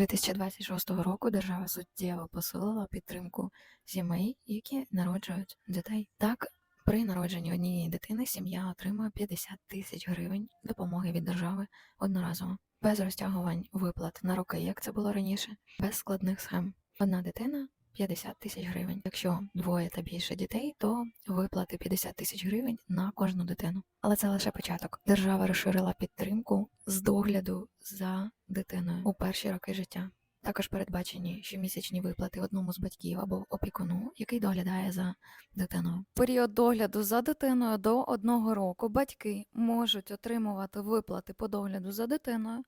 2026 року держава суттєво посилила підтримку сімей, які народжують дітей. Так, при народженні однієї дитини сім'я отримує 50 тисяч гривень допомоги від держави одноразово, без розтягувань виплат на роки, як це було раніше, без складних схем. Одна дитина 50 тисяч гривень. Якщо двоє та більше дітей, то виплати 50 тисяч гривень на кожну дитину. Але це лише початок. Держава розширила підтримку з догляду за дитиною у перші роки життя. Також передбачені щомісячні виплати одному з батьків або опікуну, який доглядає за дитиною. Період догляду за дитиною до одного року батьки можуть отримувати виплати по догляду за дитиною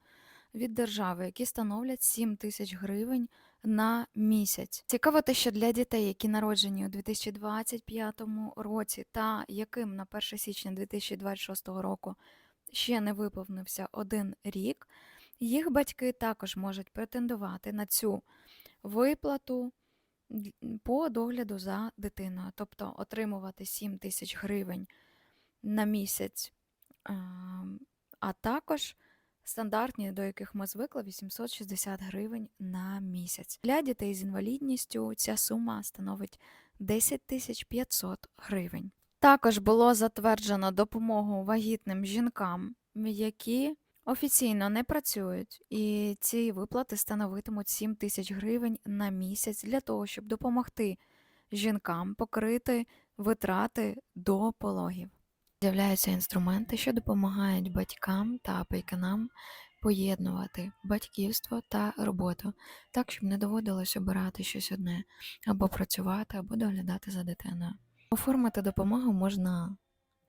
від держави, які становлять 7 тисяч гривень на місяць. Цікаво те, що для дітей, які народжені у 2025 році та яким на 1 січня 2026 року ще не виповнився один рік, їх батьки також можуть претендувати на цю виплату по догляду за дитиною, тобто отримувати 7 тисяч гривень на місяць, ем, а також стандартні, до яких ми звикли, 860 гривень на місяць. Для дітей з інвалідністю ця сума становить 10 тисяч 500 гривень. Також було затверджено допомогу вагітним жінкам, які офіційно не працюють, і ці виплати становитимуть 7 тисяч гривень на місяць для того, щоб допомогти жінкам покрити витрати до пологів. З'являються інструменти, що допомагають батькам та опікунам поєднувати батьківство та роботу, так, щоб не доводилось обирати щось одне, або працювати, або доглядати за дитиною. Оформити допомогу можна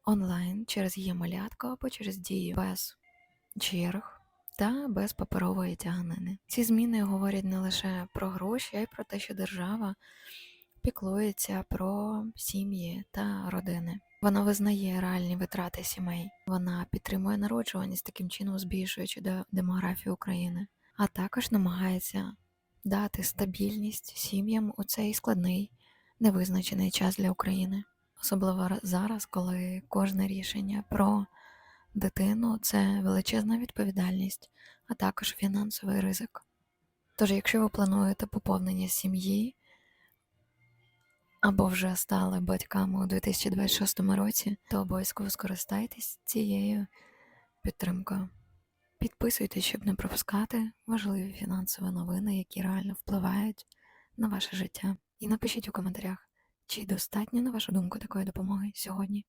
онлайн через її малятко або через дію без черг та без паперової тяганини. Ці зміни говорять не лише про гроші, а й про те, що держава піклується про сім'ї та родини. Вона визнає реальні витрати сімей. Вона підтримує народжуваність, таким чином збільшуючи демографію України, а також намагається дати стабільність сім'ям у цей складний, невизначений час для України. Особливо зараз, коли кожне рішення про дитину це величезна відповідальність, а також фінансовий ризик. Тож, якщо ви плануєте поповнення сім'ї, або вже стали батьками у 2026 році, то обов'язково скористайтесь цією підтримкою. Підписуйтесь, щоб не пропускати важливі фінансові новини, які реально впливають на ваше життя. І напишіть у коментарях, чи достатньо, на вашу думку, такої допомоги сьогодні.